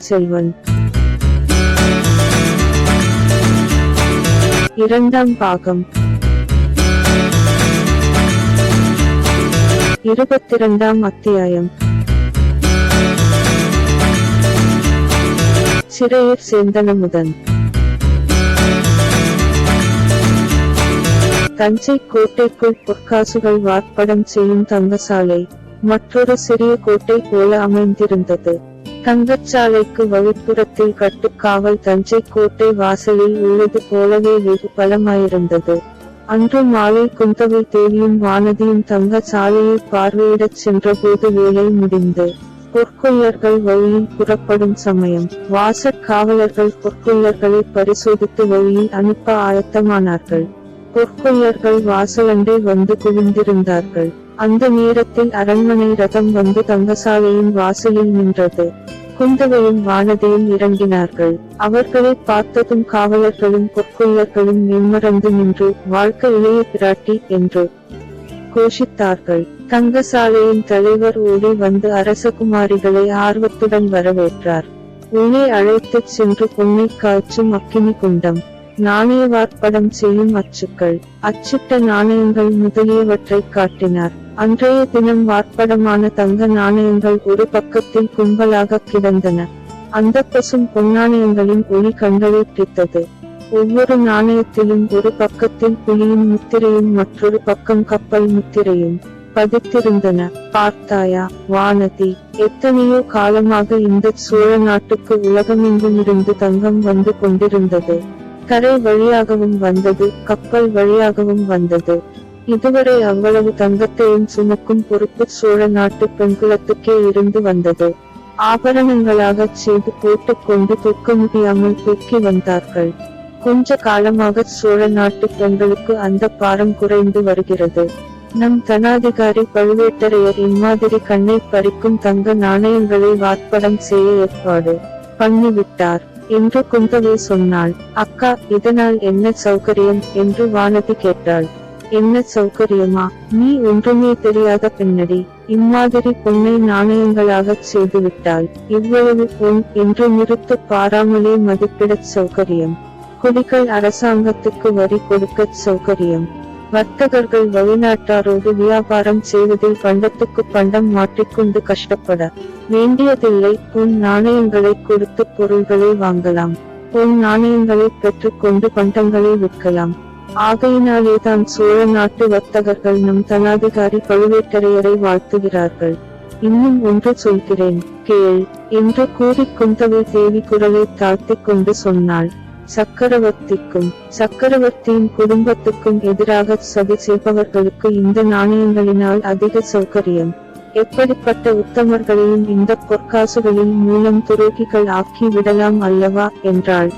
பொன்னியின் செல்வன். இரண்டாம் பாகம். இருபத்திரண்டாம் அத்தியாயம். சிறையர் சேந்தனமுதன் தஞ்சை கோட்டைக்குள் பொற்காசுகள் வார்ப்படம் செய்யும் தங்கசாலை. மற்றொரு சிறிய கோட்டை போல அமைந்திருந்தது. தங்கச்சாலைக்கு வழிப்புறத்தில் கட்டுக்காவல் தஞ்சை கோட்டை வாசலில் உள்ளது போலவே வெகு பலமாயிருந்தது. அன்று மாலை குந்தவை தேவியும் வானதியும் தங்க சாலையை பார்வையிடச் சென்றபோது வேலை முடிந்து பொற்கொள்ளர்கள் வழியில் புறப்படும் சமயம் வாசற் காவலர்கள் பொற்கொள்ளர்களை பரிசோதித்து வழியில் அனுப்ப ஆயத்தமானார்கள். பொற்கொள்ளர்கள் வாசலண்டை வந்து குவிந்திருந்தார்கள். அந்த நேரத்தில் அரண்மனை ரதம் வந்து தங்கசாலையின் வாசலில் நின்றது. குந்தவையும் வானதியும் இறங்கினார்கள். அவர்களை பார்த்ததும் காவலர்களும் பொற்கொள்ளர்களும் நிம்மறந்து நின்று வாழ்க்கை இளைய பிராட்டி என்று கோஷித்தார்கள். தங்கசாலையின் தலைவர் ஓடி வந்து அரசகுமாரிகளை ஆர்வத்துடன் வரவேற்றார். உள்ளே அழைத்துச் சென்று பொன்னை காய்ச்சும் அக்கினி குண்டம். நாணய வார்ப்படம் செய்யும் அச்சுக்கள். அச்சிட்ட நாணயங்கள் முதலியவற்றை காட்டினார். அன்றைய தினம் வார்ப்படமான தங்க நாணயங்கள் ஒரு பக்கத்தில் கும்பலாக கிடந்தன. அந்த பசும் பொன்னாணயங்களின் ஒளி கண்களை பிடித்தது. ஒவ்வொரு நாணயத்திலும் ஒரு பக்கத்தில் புலியின் முத்திரையும் மற்றொரு பக்கம் கப்பல் முத்திரையும் பதித்திருந்தன. பார்த்தாயா வானதி எத்தனையோ காலமாக இந்த சோழ நாட்டுக்கு உலகமெங்கும் இருந்து தங்கம் வந்து கொண்டிருந்தது. கரை வழியாகவும் வந்தது கப்பல் வழியாகவும் வந்தது. இதுவரை அவ்வளவு தங்கத்தையும் சுமக்கும் பொறுப்பு சோழ நாட்டு பெண்குலத்துக்கே இருந்து வந்தது. ஆபரணங்களாகச் செய்து போட்டுக்கொண்டு தூக்க முடியாமல் தூக்கி வந்தார்கள். கொஞ்ச காலமாக சோழ நாட்டு பெண்களுக்கு அந்த பாரம் குறைந்து வருகிறது. நம் தனாதிகாரி பழுவேட்டரையர் இம்மாதிரி கண்ணை பறிக்கும் தங்க நாணயங்களை வாற்படம் செய்ய ஏற்பாடு பண்ணிவிட்டார் என்று குந்தவை சொன்னாள். அக்கா இதனால் என்ன சௌகரியம்? என்று வானதி கேட்டாள். என்ன சௌகரியமா? நீ ஒன்றுமே தெரியாத பெண்ணடி இம்மாதிரி பொன்னை நாணயங்களாகச் செய்துவிட்டால் இவ்வளவு பொன் என்று நிறுத்து பாராமலே மதிப்பிடச் சௌகரியம். குடிகள் அரசாங்கத்துக்கு வரி கொடுக்கச் சௌகரியம். வர்த்தகர்கள் வெளிநாட்டாரோடு வியாபாரம் செய்வதில் பண்டத்துக்கு பண்டம் மாட்டிக்கொண்டு கஷ்டப்பட வேண்டியதில்லை. பொன் நாணயங்களை கொடுத்து பொருள்களை வாங்கலாம். பொன் நாணயங்களை பெற்றுக்கொண்டு பண்டங்களை விற்கலாம். ஆகையினாலேதான் சோழ நாட்டு வர்த்தகர்கள் நம் தனாதிகாரி பழுவேட்டரையரை வாழ்த்துகிறார்கள். இன்னும் ஒன்று சொல்கிறேன் கேள் என்று கூறி குந்தவை தேவி குரலை தாழ்த்திக் கொண்டு சொன்னாள். சக்கரவர்த்திக்கும் சக்கரவர்த்தியின் குடும்பத்துக்கும் எதிராக சதி செய்பவர்களுக்கு இந்த நாணயங்களினால் அதிக சௌகரியம். எப்படிப்பட்ட உத்தமர்களையும் இந்த பொற்காசுகளின் மூலம் துரோகிகள் ஆக்கி விடலாம் அல்லவா என்றாள்.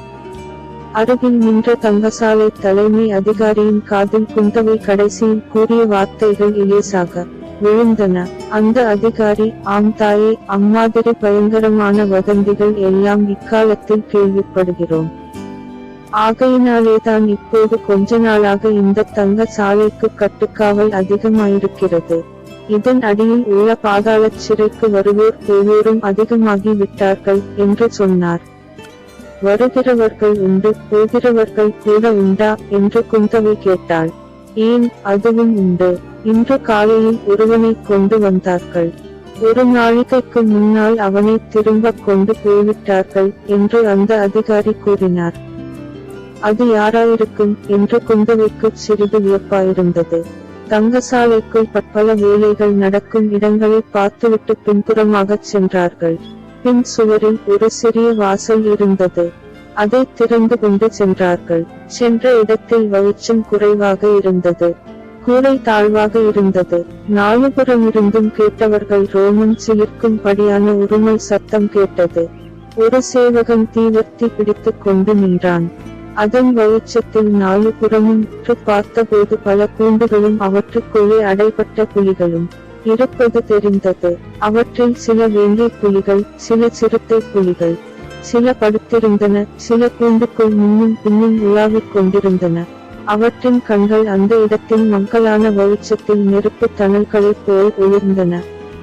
அருகில் நின்ற தங்கசாலை தலைமை அதிகாரியின் காதில் குந்தவை கடைசியில் கூறிய வார்த்தைகள் இலேசாக விழுந்தன. அந்த அதிகாரி ஆம் தாயே அம்மாதிரி பயங்கரமான வதந்திகள் எல்லாம் இக்காலத்தில் கேள்விப்படுகிறோம். ஆகையினாலேதான் இப்போது கொஞ்ச நாளாக இந்த தங்க சாலைக்கு கட்டுக்காவல் அதிகமாயிருக்கிறது. இதன் அடியில் உள்ள பாதாளச் சிறைக்கு வருவோர் ஒவ்வொரும் அதிகமாகி விட்டார்கள் என்று சொன்னார். வருகிறவர்கள் உண்டு போகிறவர்கள் கூட உண்டா என்று குந்தவை கேட்டாள். ஏன் அதுவும் உண்டு. இன்று காலையில் ஒருவனை கொண்டு வந்தார்கள். ஒரு நாழிகைக்கு முன்னால் அவனை திரும்ப கொண்டு போய்விட்டார்கள் என்று அந்த அதிகாரி கூறினார். அது யாராயிருக்கும் என்று குந்தவைக்கு சிறிது வியப்பாயிருந்தது. தங்கசாலைக்குள் பற்பல வேலைகள் நடக்கும் இடங்களை பார்த்துவிட்டு பின்புறமாகச் சென்றார்கள். பின் சுவரில் ஒரு சிறிய வாசல் இருந்தது. அதை திறந்து கொண்டு சென்றார்கள். சென்ற இடத்தில் வெளிச்சம் குறைவாக இருந்தது. கூரை தாழ்வாக இருந்தது. நாலுபுறமிருந்தும் கேட்டவர்கள் ரோமன் சிலிர்க்கும்படியான உருமல் சத்தம் கேட்டது. ஒரு சேவகன் தீவர்த்தி பிடித்துக் கொண்டு நின்றான். அதன் வெளிச்சத்தில் நாலு புறமும் உற்று பார்த்தபோது பல கூண்டுகளும் அவற்றுக்குள்ளே அடைபட்ட புலிகளும். இருப்பது தெரிந்தது. அவற்றில் சில வேங்கை புலிகள் சில சிறுத்தை புலிகள். சில படுத்திருந்தன சில கூண்டுக்குள் முன்னும் பின்னும் உலாவிக் கொண்டிருந்தன. அவற்றின் கண்கள் அந்த இடத்தில் மங்கலான வெளிச்சத்தில் நெருப்பு தணல்களைப் போல் ஒளிர்ந்தன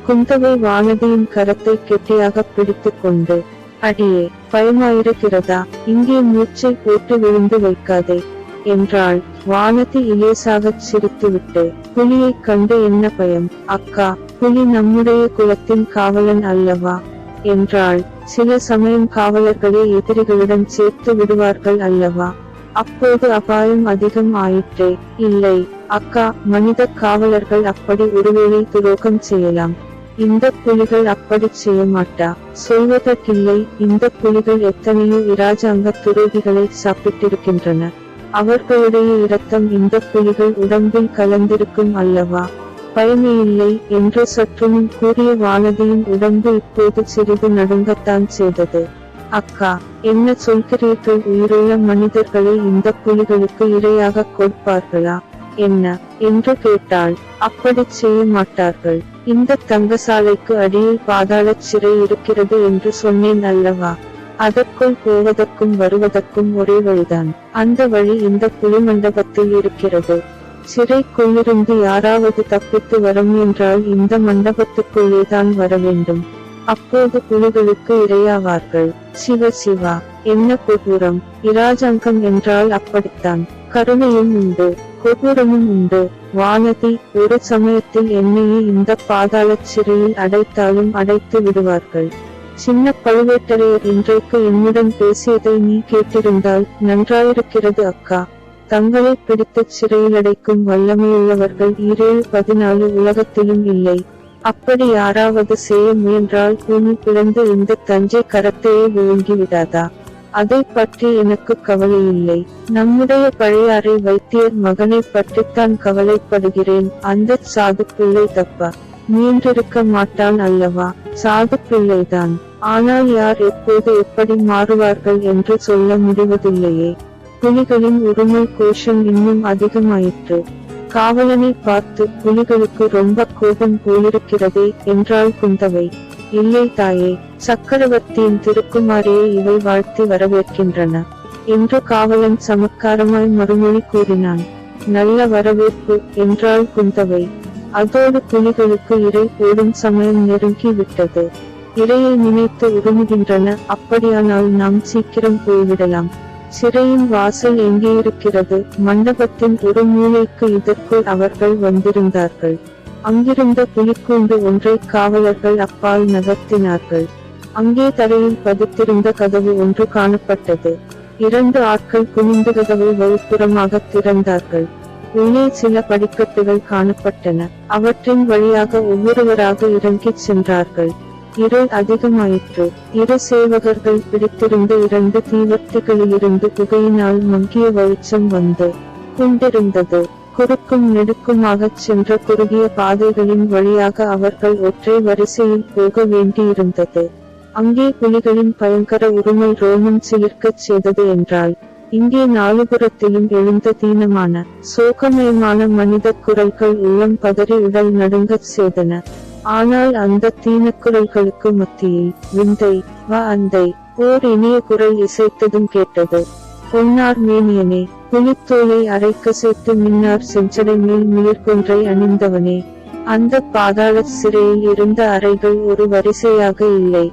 குந்தவை வானதியின் கரத்தை கெட்டியாக பிடித்துக் கொண்டு அடியே பயமாயிருக்கிறதா? இங்கே மூச்சை போட்டு விழுந்து வைக்காதே. என்றாள். வானதி இலேசாகச் சிரித்துவிட்டு புலியைக் கண்டு என்ன பயம்? அக்கா புலி நம்முடைய குலத்தின் காவலன் அல்லவா? என்றாள். சில சமயம் காவலர்களை எதிரிகளுடன் சேர்த்து விடுவார்கள் அல்லவா? அப்போது அபாயம் அதிகம் ஆயிற்றே. இல்லை அக்கா மனித காவலர்கள் அப்படி ஒருவேளை துரோகம் செய்யலாம். இந்த புலிகள் அப்படி செய்ய மாட்டா சொல்வதற்கில்லை இந்த புலிகள் எத்தனையோ இராஜாங்க துரோகிகளை சாப்பிட்டிருக்கின்றன. அவர்களுடைய இரத்தம் இந்த புலிகள் உடம்பில் கலந்திருக்கும் அல்லவா? பயமே இல்லை என்று சற்றுமுன் கூறிய வானதியின் உடம்பு இப்போது சிறிது நடுங்கத்தான் செய்தது. அக்கா என்ன சொல்கிறீர்கள்? உயிருள்ள மனிதர்களை இந்த புலிகளுக்கு இரையாக கொடுப்பார்களா? என்ன? என்று கேட்டாள். அப்படி செய்ய மாட்டார்கள். இந்த தங்கசாலைக்கு அடியில் பாதாளச் சிறை இருக்கிறது என்று சொன்னேன் அல்லவா? அதற்குள் போவதற்கும் வருவதற்கும் ஒரே வழிதான். அந்த வழி இந்த புலி மண்டபத்தில் இருக்கிறது சிறைக்குள்ளிருந்து யாராவது தப்பித்து வர முயன்றால் இந்த மண்டபத்துக்குள்ளேதான் வர வேண்டும். அப்போது புலிகளுக்கு இரையாவார்கள். சிவ சிவா என்ன கொடூரம்? இராஜாங்கம் என்றால் அப்படித்தான். கருணையும் உண்டு கொடூரமும் உண்டு. வானதி ஒரு சமயத்தில் என்னையே இந்த பாதாளச் சிறையில் அடைத்தாலும் அடைத்து விடுவார்கள். சின்ன பழுவேட்டரையர் இன்றைக்கு என்னுடன் பேசியதை நீ கேட்டிருந்தால் நன்றாயிருக்கிறது அக்கா. தங்களை பிடித்துச் சிறையில் அடைக்கும் வல்லமையுள்ளவர்கள் ஈரேழு பதினாலு உலகத்திலும் இல்லை. அப்படி யாராவது செய்ய முயன்றால் பூமி பிறந்து இந்த தஞ்சை கரத்தையே விழுங்கி விடாதா? அதை பற்றி எனக்கு கவலை இல்லை. நம்முடைய பழையாறை வைத்தியர் மகனை பற்றித்தான் கவலைப்படுகிறேன். அந்த சாது பிள்ளை தப்பா? மீண்டிருக்க மாட்டான் அல்லவா? சாது பிள்ளைதான் ஆனால் யார் எப்போது எப்படி மாறுவார்கள் என்று சொல்ல முடிவதில்லையே. புலிகளின் உரிமை கோஷம் இன்னும் அதிகமாயிற்று. காவலனை பார்த்து புலிகளுக்கு ரொம்ப கோபம் போலிருக்கிறதே என்றாள் குந்தவை. இல்லை தாயே சக்கரவர்த்தியின் திருக்குமாரியை இவை வாழ்த்தி வரவேற்கின்றன என்று காவலன் சமக்காரமாய் மறுமொழி கூறினான். நல்ல வரவேற்பு என்றாள் குந்தவை. அதோடு புலிகளுக்கு இறை போடும் சமயம் நெருங்கி விட்டது இரையை நினைத்து உருமுகின்றன அப்படியானால் நாம் சீக்கிரம் போய்விடலாம். சிறையின் வாசல் எங்கே இருக்கிறது? மண்டபத்தின் ஒரு மூலைக்கு இதற்குள் அவர்கள் வந்திருந்தார்கள். அங்கிருந்த புலிக்கூண்டு ஒன்றை காவலர்கள் அப்பால் நகர்த்தினார்கள். அங்கே தரையில் பதித்திருந்த கதவு ஒன்று காணப்பட்டது. இரண்டு ஆட்கள் குனிந்து கதவை வலுப்புறமாக திறந்தார்கள். உள்ளே சில படிக்கட்டுகள் காணப்பட்டன. அவற்றின் வழியாக ஒவ்வொருவராக இறங்கிச் சென்றார்கள். இருள் அதிகமாயிற்று. இரு சேவகர்கள் பிடித்திருந்த இரண்டு தீவர்த்திகளிலிருந்து புகையினால் மங்கிய வெளிச்சம் வந்து கொண்டிருந்தது. குறுக்கும் நெடுக்குமாகச் சென்ற குறுகிய பாதைகளின் வழியாக அவர்கள் ஒற்றை வரிசையில் போக வேண்டியிருந்தது. அங்கே புலிகளின் பயங்கர உருமல் ரோமம் சிலிர்க்கச் செய்தது என்றால் இங்கே நாலுபுறத்திலும் எழுந்த தீனமான சோகமயமான மனித குரல்கள் உள்ளம் பதறி உடல் நடுங்கச் செய்தன. ஆனால் அந்த தீனக்குரல்களுக்கு மத்தியில் விந்தை வ அந்தை ஓர் இனிய குரல் இசைத்ததும் கேட்டது. பொன்னார் மேனியனே புலித்தோலை சேர்த்து மின்னார் செஞ்சடை மேல் மிளிர்கொன்றை அணிந்தவனே. அந்த பாதாள சிறையில் இருந்த அறைகள் ஒரு வரிசையாக இல்லை.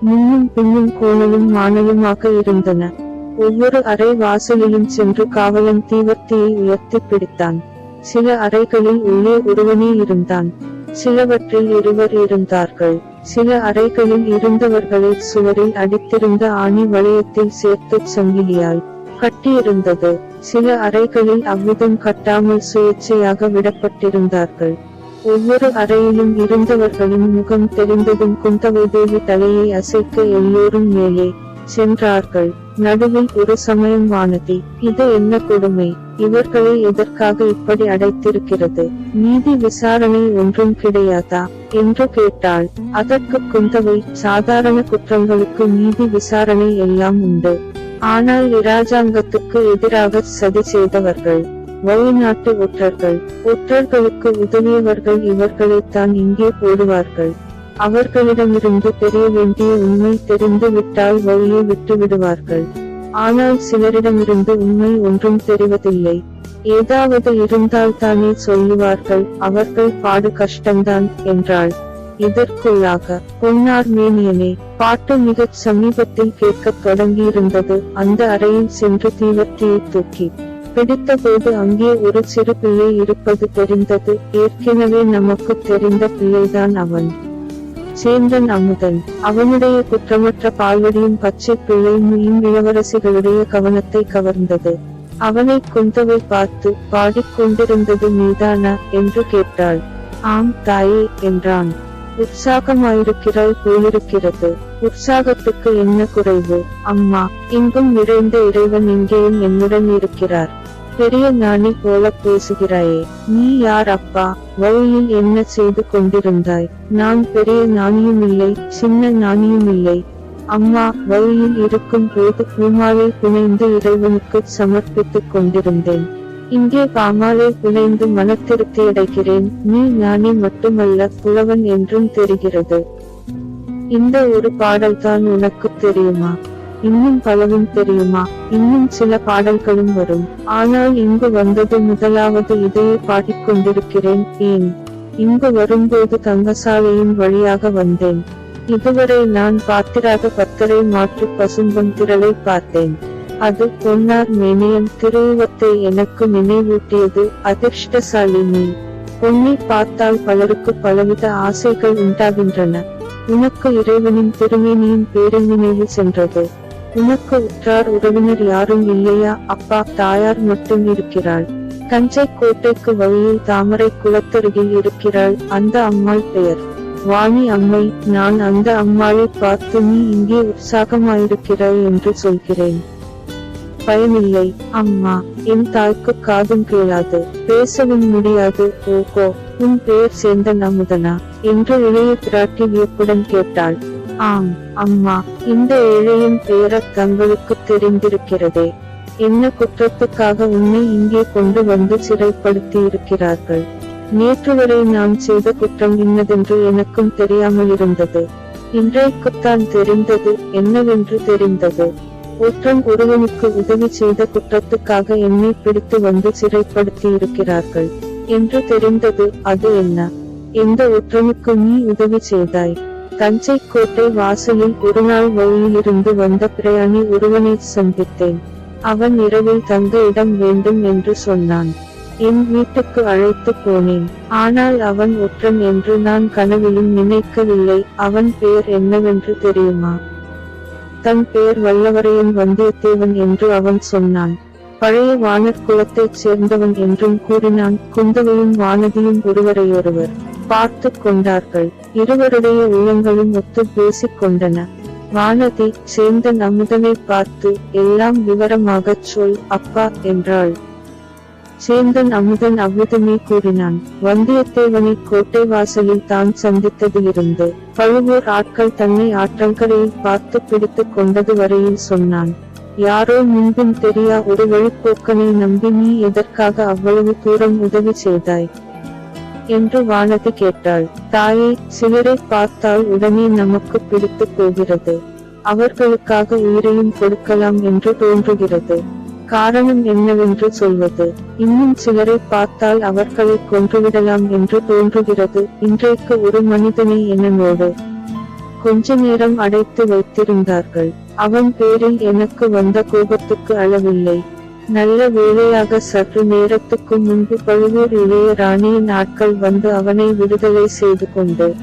முன்னும் பின்னும் கோணலும் மாணலுமாக இருந்தன. ஒவ்வொரு அறை வாசலிலும் சென்று காவலன் தீவர்த்தியை உயர்த்தி பிடித்தான். சில அறைகளில் உள்ளே ஒருவனே இருந்தான். சிலவற்றில் இருவர் இருந்தார்கள். சில அறைகளில் இருந்தவர்களை சுவரில் அடித்திருந்த ஆணி வளையத்தில் சேர்த்து சங்கிலியால் கட்டியிருந்தது. சில அறைகளில் அவ்விதம் கட்டாமல் சுயேட்சையாக விடப்பட்டிருந்தார்கள். ஒவ்வொரு அறையிலும் இருந்தவர்களின் முகம் தெரிந்ததும் குந்தவை தேவி தலையை அசைக்க எல்லோரும் மேலே சென்றார்கள். நடுவில் ஒரு சமயம் வானதி இது என்ன கொடுமை? இவர்களை எதற்காக இப்படி அடைத்திருக்கிறது? நீதி விசாரணை ஒன்றும் கிடையாதா? என்று கேட்டாள். அதற்கு குந்தவை சாதாரண குற்றங்களுக்கு நீதி விசாரணை எல்லாம் உண்டு. ஆனால் இராஜாங்கத்துக்கு எதிராக சதி செய்தவர்கள் வெளிநாட்டு ஒற்றர்கள் ஒற்றர்களுக்கு உதவியவர்கள் இவர்களைத்தான் இங்கே போடுவார்கள். அவர்களிடமிருந்து தெரிய வேண்டிய உண்மை தெரிந்து விட்டால் வழியை விட்டு விடுவார்கள். ஆனால் சிலரிடமிருந்து உண்மை ஒன்றும் தெரிவதில்லை. ஏதாவது இருந்தால் தானே சொல்லுவார்கள் அவர்கள் பாடு கஷ்டம்தான் என்றாள். இதற்குள்ளாக பொன்னார் மேனியனே பாட்டு மிகச் சமீபத்தில் கேட்கத் தொடங்கியிருந்தது அந்த அறையில் சென்று தீவர்த்தியை தூக்கி. பிடித்தபோது அங்கே ஒரு சிறு பிள்ளை இருப்பது தெரிந்தது ஏற்கனவே நமக்கு தெரிந்த பிள்ளைதான் அவன். சேந்தன் அமுதன் அவனுடைய குற்றமற்ற பால்வடியும் பச்சை பிள்ளை மீன் இளவரசிகளுடைய கவனத்தை கவர்ந்தது. அவனை குந்தவை பார்த்து பாடிக்கொண்டிருந்தது நீதானா? என்று கேட்டாள். ஆம் தாயே என்றான். உற்சாகமாயிருக்கிறாய் போலிருக்கிறது. உற்சாகத்துக்கு என்ன குறைவு? அம்மா இங்கும் நிறைந்த இறைவன் இங்கேயும் என்னுடன் இருக்கிறார். பெரிய ஞானி போல பேசுகிறாயே. நீ யார் அப்பா? வழியில் என்ன செய்து கொண்டிருந்தாய்? நான் பெரிய ஞானியும் இல்லை சின்ன ஞானியும் இல்லை. அம்மா வழியில் இருக்கும் போது பூமாலை புனைந்து இறைவனுக்கு சமர்ப்பித்துக் கொண்டிருந்தேன். இங்கே பாமாலை புனைந்து மனத்திருப்தி அடைகிறேன். நீ ஞானி மட்டுமல்ல புலவன் என்றும் தெரிகிறது. இந்த ஒரு பாடல்தான் உனக்கு தெரியுமா? இன்னும் பலவும் தெரியுமா? இன்னும் சில பாடல்களும் வரும். ஆனால் இங்கு வந்தது முதலாவது இதையே பாடிக்கொண்டிருக்கிறேன் ஏன்? இங்கு வரும்போது தங்கசாலையின் வழியாக வந்தேன். இதுவரை நான் பார்த்திராத பத்தரை மாற்று பசும்பன் திரளை பார்த்தேன். அது பொன்னார் மேனியன் திருவுவத்தை எனக்கு நினைவூட்டியது அதிர்ஷ்டசாலி நீ பொன்னை பார்த்தால் பலருக்கு பலவித ஆசைகள் உண்டாகின்றன. உனக்கு இறைவனின் திருமேனியின் பேரில் நினைவு சென்றது. உனக்கு உற்றார் உறவினர் யாரும் இல்லையா? அப்பா தாயார் மட்டும் இருக்கிறாள். தஞ்சை கோட்டைக்கு வழியில் தாமரை குளத்தருகில் இருக்கிறாள் அந்த அம்மாள் பெயர். வாணி அம்மை நான் அந்த அம்மாளை பார்த்து நீ இங்கே உற்சாகமாயிருக்கிறாய் என்று சொல்கிறேன். பயனில்லை அம்மா என் தாய்க்கு காதும் கேளாது. பேசவும் முடியாது ஓகோ உன் பெயர் சேர்ந்த நமுதனா என்று இளைய பிராட்டி வியப்புடன் கேட்டாள். ஆம் அம்மா இந்த ஏழையின் பெயரத் தங்களுக்கு தெரிந்திருக்கிறதே. என்ன குற்றத்துக்காக உன்னை இங்கே கொண்டு வந்து சிறைப்படுத்தி இருக்கிறார்கள் நேற்று வரை நாம் செய்த குற்றம் இன்னதென்று எனக்கும் தெரியாமல் இருந்தது. இன்றைக்குத்தான் தெரிந்தது என்னவென்று தெரிந்தது. ஒற்றன் ஒருவனுக்கு உதவி செய்த குற்றத்துக்காக என்னை பிடித்து வந்து சிறைப்படுத்தி இருக்கிறார்கள் என்று தெரிந்தது அது என்ன? எந்த ஒற்றனுக்கு நீ உதவி செய்தாய்? தஞ்சை கோட்டை வாசலில் ஒரு நாள் வழியிலிருந்து வந்த பிரயாணி ஒருவனை சந்தித்தேன். அவன் இரவில் தங்க இடம் வேண்டும் என்று சொன்னான். என் வீட்டுக்கு அழைத்து போனேன். ஆனால் அவன் ஒற்றன் என்று நான் கனவிலும் நினைக்கவில்லை. அவன் பெயர் என்னவென்று தெரியுமா? தன் பெயர் வல்லவரையன் வந்தியத்தேவன் என்று அவன் சொன்னான். பழைய வானர் குலத்தைச் சேர்ந்தவன் என்றும் கூறினான். குந்தவையும் வானதியும் ஒருவரையொருவர். பார்த்து கொண்டார்கள். இருவருடைய உள்ளங்களும் ஒத்து பேசிக் கொண்டன வானதி சேந்தன் அமுதனை பார்த்து எல்லாம் விவரமாகச் சொல் அப்பா என்றாள். சேந்தன் அமுதன் அவ்விதமே கூறினான். வந்தியத்தேவனை கோட்டை வாசலில் தான் சந்தித்ததிலிருந்து பழுவூர் ஆட்கள் தன்னை ஆற்றங்கரையில் பார்த்து பிடித்துக் கொண்டது வரையில் சொன்னான். யாரோ முன்பும் தெரியா ஒரு வழிப்போக்கனை நம்பி நீ எதற்காக அவ்வளவு தூரம் உதவி செய்தாய்? என்று வானதி கேட்டாள். தாயே சிலரை பார்த்தால் உடனே நமக்கு பிடித்து போகிறது. அவர்களுக்காக உயிரையும் கொடுக்கலாம் என்று தோன்றுகிறது. காரணம் என்னவென்று சொல்வது. இன்னும் சிலரை பார்த்தால் அவர்களை கொன்றுவிடலாம் என்று தோன்றுகிறது. இன்றைக்கு ஒரு மனிதனை என்னோடு கொஞ்ச நேரம் அடைத்து வைத்திருந்தார்கள். அவன் பேரில் எனக்கு வந்த கோபத்துக்கு அளவில்லை. நல்ல வேளையாக சற்று நேரத்துக்கு முன்பு பழுவூர் இளைய ராணியின் ஆட்கள் வந்து அவனை விடுதலை செய்து கொண்டு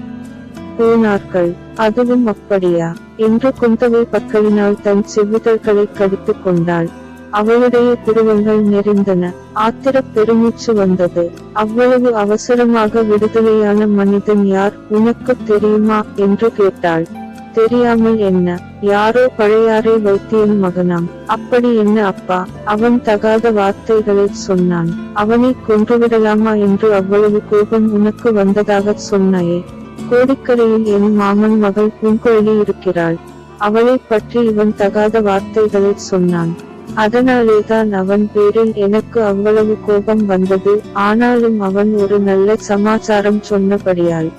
போனார்கள். அதுவும் அப்படியா என்று குந்தவை பக்களினால் தன் செவ்விதழ்களை கடித்துக் கொண்டாள். அவளுடைய புருவங்கள் நெறிந்தன ஆத்திரப் பெருமூச்சு வந்தது. அவ்வளவு அவசரமாக விடுதலையான மனிதன் யார்? உனக்கு தெரியுமா என்று கேட்டாள். தெரியாமல் என்ன? யாரோ பழையாறை வைத்தியன் மகனாம். அப்படி என்ன அப்பா? அவன் தகாத வார்த்தைகளை சொன்னான். அவனை கொன்றுவிடலாமா என்று அவ்வளவு கோபம் உனக்கு வந்ததாக சொன்னாயே. கோடிக்கரையில் என் மாமன் மகள் பூங்குழலி இருக்கிறாள். அவளை பற்றி இவன் தகாத வார்த்தைகளை சொன்னான். அதனாலேதான் அவன் பேரில் எனக்கு அவ்வளவு கோபம் வந்தது. ஆனாலும் அவன் ஒரு நல்ல சமாச்சாரம் சொன்னபடியால்.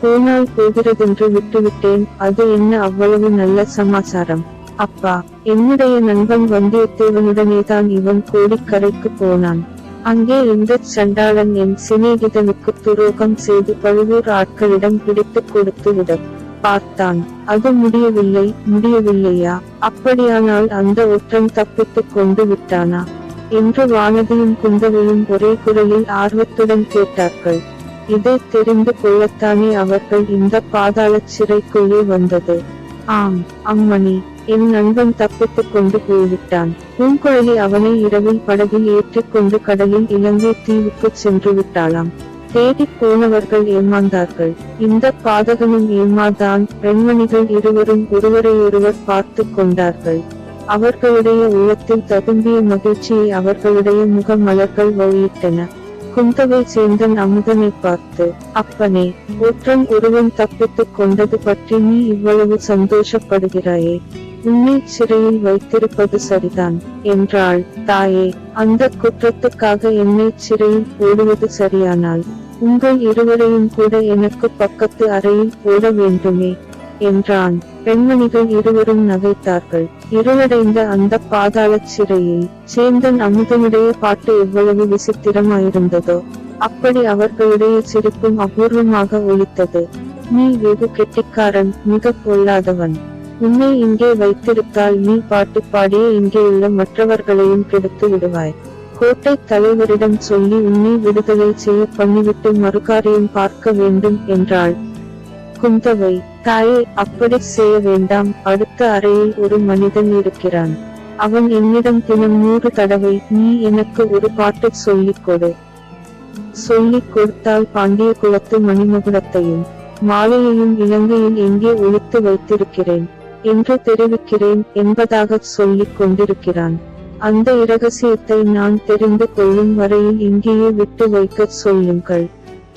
போனால் போகிறதென்று விட்டுவிட்டேன் அது என்ன அவ்வளவு நல்ல சமாச்சாரம். அப்பா என்னுடைய நண்பன் வந்தியத்தேவனுடனே தான் இவன் கோடிக்கரைக்கு போனான். அங்கே இந்த சண்டாளன் என் சிநேகிதனுக்கு துரோகம் செய்து பழுவூர் ஆட்களிடம் பிடித்துக் கொடுத்து விட பார்த்தான். அது முடியவில்லை முடியவில்லையா? அப்படியானால் அந்த ஒற்றன் தப்பித்துக் கொண்டு விட்டானா? என்று வானதியும் குந்தவையும் ஒரே குரலில் ஆர்வத்துடன் கேட்டார்கள். இதை தெரிந்து கொள்ளத்தானே அவர்கள் இந்த பாதாளச் சிறைக்குள்ளே வந்தது. ஆம் அம்மணி என் நண்பன் தப்பித்துக் கொண்டு போய்விட்டான். பூங்குழலி அவனை இரவில் படகில் ஏற்றிக்கொண்டு கடலில் இலங்கை தீவுக்குச் சென்று விட்டாளாம். தேடிப் போனவர்கள் ஏமாந்தார்கள். இந்த பாதகனும் ஏமாதான் பெண்மணிகள் இருவரும் ஒருவரையொருவர் பார்த்து கொண்டார்கள். அவர்களுடைய உள்ளத்தில் ததும்பிய மகிழ்ச்சியை அவர்களுடைய முக மலர்கள் வெளியிட்டன. குந்தவை சேந்தன் அமுதனை பார்த்து அப்பனே ஒற்றன் ஒருவன் தப்பித்துக் கொண்டது பற்றி நீ இவ்வளவு சந்தோஷப்படுகிறாயே. உன்னை சிறையில் வைத்திருப்பது சரிதான் என்றாள். தாயே அந்த குற்றத்துக்காக என்னை சிறையில் போடுவது சரியானால் உங்கள் இருவரையும் கூட எனக்கு பக்கத்து அறையில் போட வேண்டுமே என்றான். பெண்மணிகள் இருவரும் நகைத்தார்கள். இருளடைந்த அந்த பாதாளச் சிறையில் சேந்தன் அமுதனுடைய பாட்டு எவ்வளவு விசித்திரமாயிருந்ததோ அப்படி அவர்களுடைய சிரிப்பும் அபூர்வமாக ஒலித்தது. நீ வெகு கெட்டிக்காரன் மிக பொல்லாதவன். உன்னை இங்கே வைத்திருத்தால் நீ பாட்டு இங்கே இங்கேயுள்ள மற்றவர்களையும் கெடுத்து விடுவாய். கோட்டை தலைவரிடம் சொல்லி உன்னை விடுதலை செய்ய பண்ணிவிட்டு மறுகாரியம் பார்க்க வேண்டும் என்றாள். குந்தவை தாயே அப்படி செய்ய வேண்டாம். அடுத்த அறையில் ஒரு மனிதன் இருக்கிறான். அவன் என்னிடம் தினம் நூறு தடவை நீ எனக்கு ஒரு பாட்டு சொல்லிக் கொடு. சொல்லிக் கொடுத்தால் பாண்டிய குலத்து மணிமகுடத்தையும் மாலையையும் இலங்கையில் எங்கே ஒழித்து வைத்திருக்கிறேன்? என்று தெரிவிக்கிறேன் என்பதாகச் சொல்லிக் கொண்டிருக்கிறான். அந்த இரகசியத்தை நான் தெரிந்து கொள்ளும் வரையில் இங்கேயே விட்டு வைக்கச் சொல்லுங்கள்.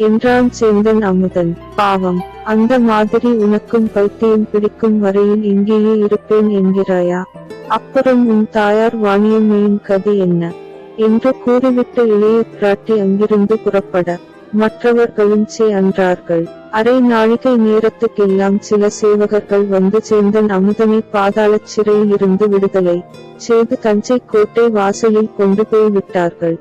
என்றான் சேந்தன் அமுதன். பாவம் அந்த மாதிரி உனக்கும் பைத்தியம் பிடிக்கும் வரையில் இங்கேயே இருப்பேன் என்கிறாயா? அப்புறம் உன் தாயார் வாணியம்மையின் கதி என்ன என்று கூறிவிட்டு இளைய பிராட்டி அங்கிருந்து புறப்பட. மற்றவர்களும் சே அன்றார்கள். அரை நாழிகை நேரத்துக்கெல்லாம் சில சேவகர்கள் வந்து சேந்தன் அமுதனை பாதாளச் சிறையில் இருந்து விடுதலை செய்து தஞ்சை கோட்டை வாசலில் கொண்டு போய் விட்டார்கள்